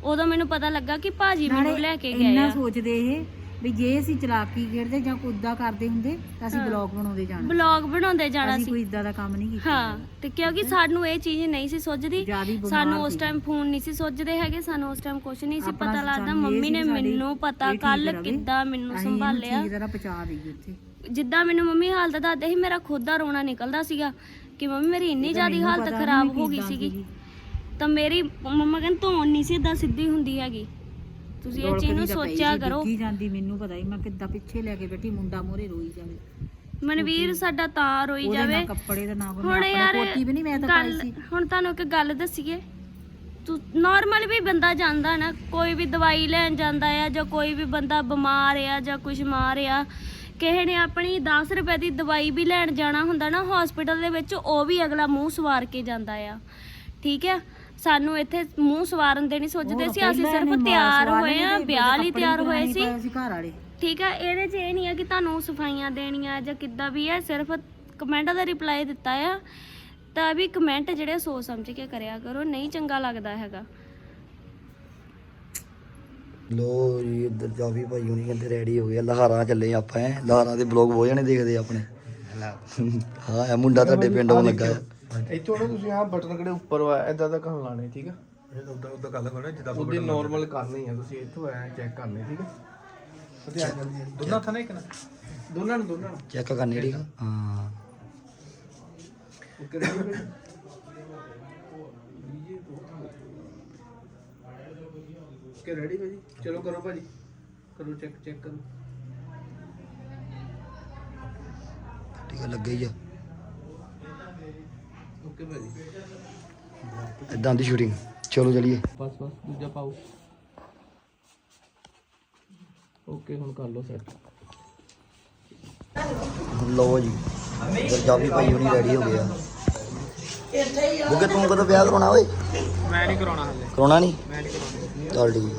ਉਦੋਂ ਮੈਨੂੰ ਪਤਾ ਲੱਗਾ ਕਿ ਭਾਜੀ ਮੈਨੂੰ ਲੈ ਕੇ ਗਏ ਇੰਨਾ ਆ। ਸੋਚਦੇ ਇਹ ਵੀ ਜੇ ਅਸੀਂ ਚਲਾਕੀ ਖੇਡਦੇ ਜਾਂ ਕੋਈ ਏਦਾਂ ਕਰਦੇ ਹੁੰਦੇ ਤਾਂ ਅਸੀਂ ਬਲੌਗ ਬਣਾਉਂਦੇ ਜਾਣਾ। ਬਲੌਗ ਬਣਾਉਂਦੇ ਜਾਣਾ ਅਸੀਂ ਸੀ। ਕੋਈ ਇਦਾਂ ਦਾ ਕੰਮ ਨਹੀਂ ਕੀਤਾ। ਹਾਂ ਤੇ ਕਿਉਂਕਿ ਸਾਨੂੰ ਇਹ ਚੀਜ਼ ਨਹੀਂ ਸੀ ਸੁੱਝਦੀ ਜ਼ਿਆਦਾ ਹੀ ਬਿਮਾਰ ਸਾਨੂੰ ਉਸ ਸੀ। ਟਾਈਮ ਫੋਨ ਨਹੀਂ ਸੀ ਸੁੱਝਦੇ ਹੈਗੇ ਸਾਨੂੰ ਉਸ ਟਾਈਮ ਕੁਝ ਨਹੀਂ ਸੀ ਆਪਣਾ ਪਤਾ ਲੱਗਦਾ। ਸਾਨੂੰ ਇਹ ਮੰਮੀ ਸੀ ਨੇ ਵੀ ਸਾਡੀ ਮੈਨੂੰ ਪਤਾ ਇਹ ਠੀਕ ਕੱਲ ਰਵੇ। ਕਿੱਦਾਂ ਮੈਨੂੰ ਅਸੀਂ ਇਹਨੂੰ ਸੰਭਾਲਿਆ। ਠੀਕ ਤਰ੍ਹਾਂ ਪਹੁੰਚਾ ਦਈਏ ਉੱਥੇ। ਜਿੱਦਾਂ ਮੈਨੂੰ ਮੰਮੀ ਹਾਲਤ ਦੱਸਦੇ ਸੀ ਮੇਰਾ ਖੁਦ ਦਾ ਰੋਣਾ ਨਿਕਲਦਾ ਸੀਗਾ ਕਿ ਮੰਮੀ ਮੇਰੀ ਇੰਨੀ ਤਾਂ ਜ਼ਿਆਦਾ ਮੈਨੂੰ ਹਾਲਤ ਪਤਾ ਖਰਾਬ ਹੋ ਗਈ ਕਿੱਦਾਂ ਸੀਗੀ। ਤਾਂ ਮੇਰੀ ਮੰਮਾ ਕਹਿੰਦੇ ਧੌਣ ਨਹੀਂ ਸੀ ਏਦਾਂ ਸਿੱਧੀ ਹੁੰਦੀ ਹੈਗੀ। ਤੁਸੀਂ ਇਹ ਚੀਜ਼ ਨੂੰ ਤਾਂ ਸੋਚਿਆ ਕਰੋ। ਡਿੱਗੀ ਜਾਂਦੀ ਮੈਨੂੰ ਪਤਾ ਹੀ ਮੈਂ ਕਿੱਦਾਂ ਪਿੱਛੇ ਲੈ ਕੇ ਬੈਠੀ ਮੁੰਡਾ ਮੋਰੇ ਰੋਈ ਜਾਵੇ। ਮਨਵੀਰ ਸਾਡਾ ਤਾਂ ਰੋਈ ਜਾਵੇ। ਕੱਪੜੇ ਦਾ ਨਾ ਹੁਣ ਯਾਰ ਕੋਟੀ ਵੀ ਨਹੀਂ ਮੈਂ ਤਾਂ ਪਾਈ ਸੀ। ਹੁਣ ਤੁਹਾਨੂੰ ਇੱਕ ਗੱਲ ਦੱਸੀਏ। ਨਾਰਮਲ ਵੀ ਬੰਦਾ ਜਾਂਦਾ ਨਾ ਕੋਈ ਵੀ ਦਵਾਈ ਲੈਣ ਜਾਂਦਾ ਆ ਜਾਂ ਕੋਈ ਵੀ ਬੰਦਾ ਬਿਮਾਰ ਆ ਜਾਂ ਕੁਝ ਮਾਰ ਆ ਕਿਸੇ ਨੇ ਆਪਣੀ 10 ਰੁਪਏ ਦੀ ਦਵਾਈ ਵੀ ਲੈਣ ਜਾਣਾ ਹੁੰਦਾ ਨਾ ਹਸਪੀਟਲ ਦੇ ਵਿੱਚ ਉਹ ਵੀ ਅਗਲਾ ਮੂੰਹ ਸਵਾਰ ਕੇ ਜਾਂਦਾ ਆ। ਠੀਕ ਹੈ ਸਾਨੂੰ ਇੱਥੇ ਮੂੰਹ ਸਵਾਰਨ ਦੇ ਨਹੀਂ ਸੋਚਦੇ ਸੀ ਅਸੀਂ ਸਿਰਫ ਤਿਆਰ ਹੋਏ ਆ ਵਿਆਹ ਲਈ ਤਿਆਰ ਹੋਏ ਸੀ। ਅਸੀਂ ਘਰ ਵਾਲੇ। ਠੀਕ ਆ ਇਹਦੇ 'ਚ ਇਹ ਨਹੀਂ ਆ ਕਿ ਤੁਹਾਨੂੰ ਸਫਾਈਆਂ ਦੇਣੀਆਂ ਜਾਂ ਕਿੱਦਾਂ ਵੀ ਹੈ ਸਿਰਫ ਕਮੈਂਟਾਂ ਦਾ ਰਿਪਲਾਈ ਦਿੱਤਾ ਆ ਤਾਂ ਵੀ ਕਮੈਂਟ ਜਿਹੜੇ ਸੋਚ ਸਮਝ ਕੇ ਕਰਿਆ ਕਰੋ ਨਹੀਂ ਚੰਗਾ ਲੱਗਦਾ ਹੈਗਾ। ਲੋ ਜੀ ਇੱਧਰ ਜਾਵੀ ਭਾਈ ਹੁਣੀ ਕਹਿੰਦੇ ਰੈਡੀ ਹੋ ਗਿਆ ਲਹਾਰਾਂ ਚੱਲੇ ਆਪਾਂ ਐ ਲਹਾਰਾਂ ਦੇ ਬਲੌਗ ਬਹੁਤ ਜਾਣੇ ਦੇਖਦੇ ਆ ਆਪਣੇ। ਹਾਂ ਇਹ ਮੁੰਡਾ ਤੁਹਾਡੇ ਪਿੰਡੋਂ ਲੱਗਾ। ਆ ਇੱਥੋਂ ਨਾ ਤੁਸੀਂ ਆਹ ਬਟਨ ਕਿਹੜੇ ਉੱਪਰ ਵਾ ਐਦਾਂ ਦਾ ਕੰਮ ਲਾਣੇ ਠੀਕ ਆ? ਉਦਾਂ ਉਦਾਂ ਗੱਲ ਕਰੋ ਜਿੱਦਾਂ ਉਹਦੀ ਨਾਰਮਲ ਕਰਨੀ ਆ ਤੁਸੀਂ ਇੱਥੋਂ ਐ ਚੈੱਕ ਕਰਨੇ ਠੀਕ ਆ? ਉਹਦੇ ਆ ਜਾਂਦੀ ਹੈ ਦੋਨਾਂ ਥਾਂ ਇੱਕ ਨਾ? ਦੋਨਾਂ ਨੂੰ ਦੋਨਾਂ ਨੂੰ। ਚੈੱਕ ਕਰਨੀ ਠੀਕ ਆ। ਹਾਂ। ਓਕੇ ਰੈਡੀ ਓਕੇ ਰੈਡੀ ਭਾਜੀ? ਚਲੋ ਕਰੋ ਭਾਜੀ। ਕਰੋ ਚੈੱਕ ਚੈੱਕ ਕਰੋ। ਠੀਕ ਆ ਲੱਗੇ ਹੀ ਆ। ਓਕੇ ਭਾਜੀ ਇਦਾਂ ਦੀ ਸ਼ੂਟਿੰਗ ਚਲੋ ਚਲੀਏ। ਬਸ ਬਸ ਦੂਜਾ ਪਾਓ। ਓਕੇ ਹੁਣ ਕਰ ਲਓ ਸੈਟ ਲਓ ਜੀ ਜਾਵੀ ਭਾਈ ਹੁਣੀ ਰੈਡੀ ਹੋ ਗਿਆ ਬੁੱਗੇ ਤੂੰ ਕਦੋਂ ਵਿਆਹ ਕਰਾਉਣਾ ਓਏ? ਮੈਂ ਨਹੀਂ ਕਰਾਉਣਾ ਹਲੇ। ਕਰਾਉਣਾ ਨਹੀਂ? ਮੈਂ ਨਹੀਂ ਕਰਾਉਣਾ। ਚੱਲ ਠੀਕ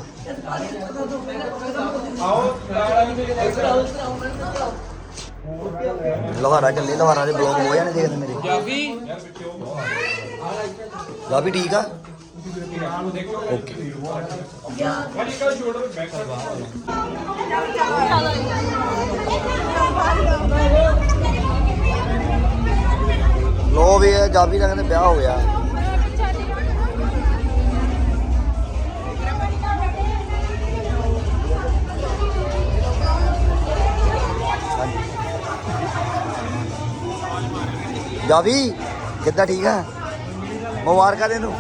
ਆ। ਲਵਾਰਾ ਚੱਲੇ ਲਵਾਰਾ ਦੇ ਬਲੌਗ ਹੋ ਜਾਣੇ ਦੇਖਦੇ ਮੇਰੇ। ਜਾਵੀ? ਜਾਵੀ ਠੀਕ ਆ? ਓਕੇ। ਲੋ ਵੀ ਜਾਵੀ ਦਾ ਕਹਿੰਦੇ ਵਿਆਹ ਹੋ ਗਿਆ ਜਾਵੀ ਕਿੱਦਾਂ ਠੀਕ ਆ? ਮੁਬਾਰਕਾਂ ਦੇ ਨੂੰ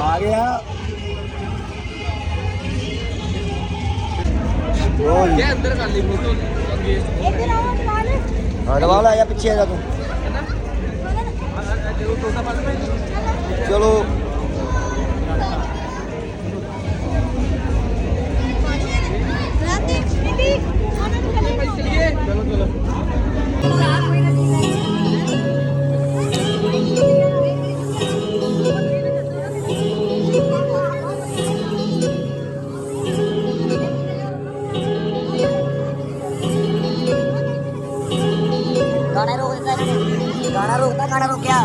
ਆ ਗਿਆ। ਓਏ ਇਹ ਅੰਦਰ ਕਰ ਲਈ ਫੋਟੋ। ਅੱਗੇ ਅਡਵਾਲ ਆ ਜਾ ਪਿੱਛੇ ਆ ਜਾ ਤੂੰ। ਚਲੋ। गाना रोक गाना रोक क्या